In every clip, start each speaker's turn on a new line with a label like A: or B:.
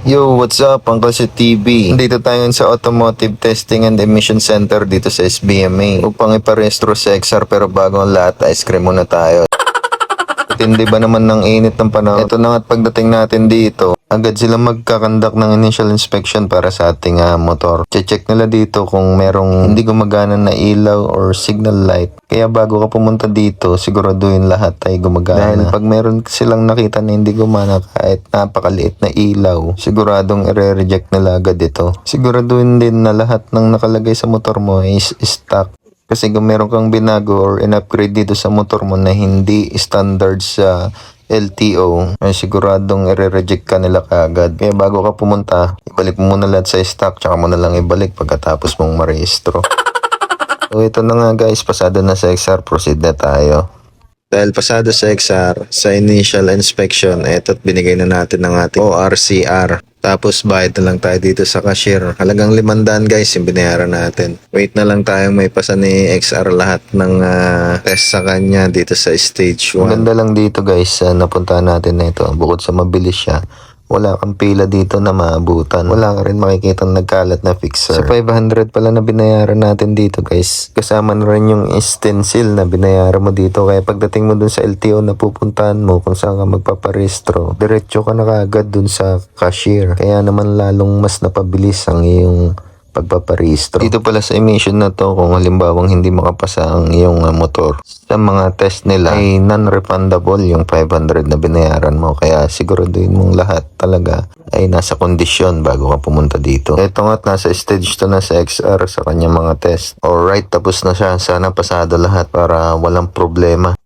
A: Yo, what's up? Uncle si TV. Dito tayo sa Automotive Testing and Emission Center dito sa SBMA. Upang iparehistro sa XR pero bago ang lahat, ice cream muna tayo. Tindi ba naman ng init ng panahon? Ito na nga't pagdating natin dito, agad sila magkakandak ng initial inspection para sa ating ah, motor. Che-check nila dito kung merong hindi gumagana na ilaw or signal light. Kaya bago ka pumunta dito, siguraduhin lahat ay gumagana. Dahil pag meron silang nakita na hindi gumana kahit napakaliit na ilaw, siguradong i-reject nila agad ito. Siguraduhin din na lahat ng nakalagay sa motor mo is stock kasi kung meron kang binago or in-upgrade dito sa motor mo na hindi standard sa LTO, ay siguradong i-reject ka nila kaagad. Kaya bago ka pumunta, ibalik mo muna lahat sa stock, tsaka mo na lang ibalik pagkatapos mong marehistro. so ito na nga guys, pasado na sa XR, proceed na tayo. Dahil pasado sa XR, sa initial inspection, eto't binigay na natin ng ating ORCR. Tapos bayad na lang tayo dito sa cashier. Halagang limandaan guys yung binayaran natin. Wait na lang tayong may pasa ni XR lahat ng ah, test sa kanya dito sa stage 1. Ganda lang dito guys, uh, napunta natin na ito. Bukod sa mabilis siya, wala kang pila dito na maabutan. Wala ka rin makikita nagkalat na fixer. Sa 500 pala na binayaran natin dito guys. Kasama na rin yung stencil na binayaran mo dito. Kaya pagdating mo dun sa LTO na pupuntahan mo kung saan ka magpaparehistro, diretso ka na kaagad dun sa cashier. Kaya naman lalong mas napabilis ang iyong pagpaparehistro. Dito pala sa emission na to, kung halimbawang hindi makapasa ang iyong uh, motor, sa mga test nila ay non-refundable yung 500 na binayaran mo. Kaya siguraduhin mong lahat talaga ay nasa kondisyon bago ka pumunta dito. Ito nga't nasa stage to na sa XR sa kanyang mga test. Alright, tapos na siya. Sana pasado lahat para walang problema.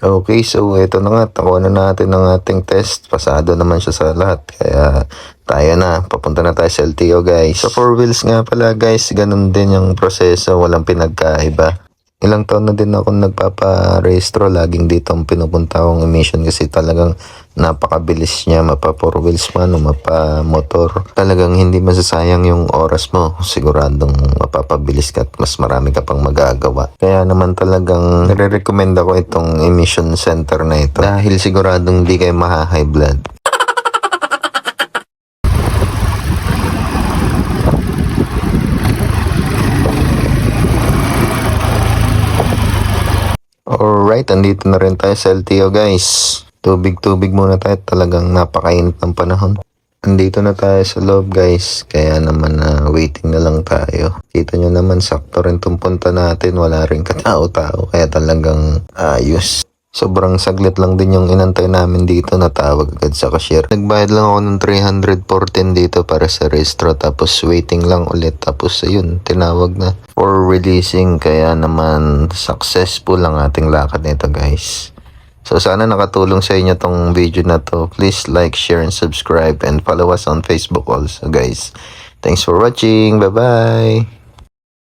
A: Okay, so ito na nga, takuha na natin ang ating test. Pasado naman siya sa lahat. Kaya tayo na, papunta na tayo sa LTO guys. Sa four wheels nga pala guys, ganun din yung proseso, walang pinagkaiba. Ilang taon na din ako nagpaparehistro, laging dito ang pinupunta akong emission kasi talagang napakabilis niya, mapa four wheels man o mapa motor. Talagang hindi masasayang yung oras mo, siguradong mapapabilis ka at mas marami ka pang magagawa. Kaya naman talagang nire-recommend ako itong emission center na ito dahil siguradong di kayo maha-high blood. Alright, andito na rin tayo sa LTO guys. Tubig-tubig muna tayo, talagang napakainit ng panahon. Andito na tayo sa loob guys, kaya naman na waiting na lang tayo. Kita nyo naman, sakto rin itong punta natin, wala rin katao-tao, kaya talagang ayos. Sobrang saglit lang din yung inantay namin dito na tawag agad sa cashier. Nagbayad lang ako ng 314 dito para sa registro tapos waiting lang ulit tapos ayun tinawag na for releasing kaya naman successful ang ating lakad nito guys. So sana nakatulong sa inyo tong video na to. Please like, share, and subscribe and follow us on Facebook also guys. Thanks for watching. Bye-bye!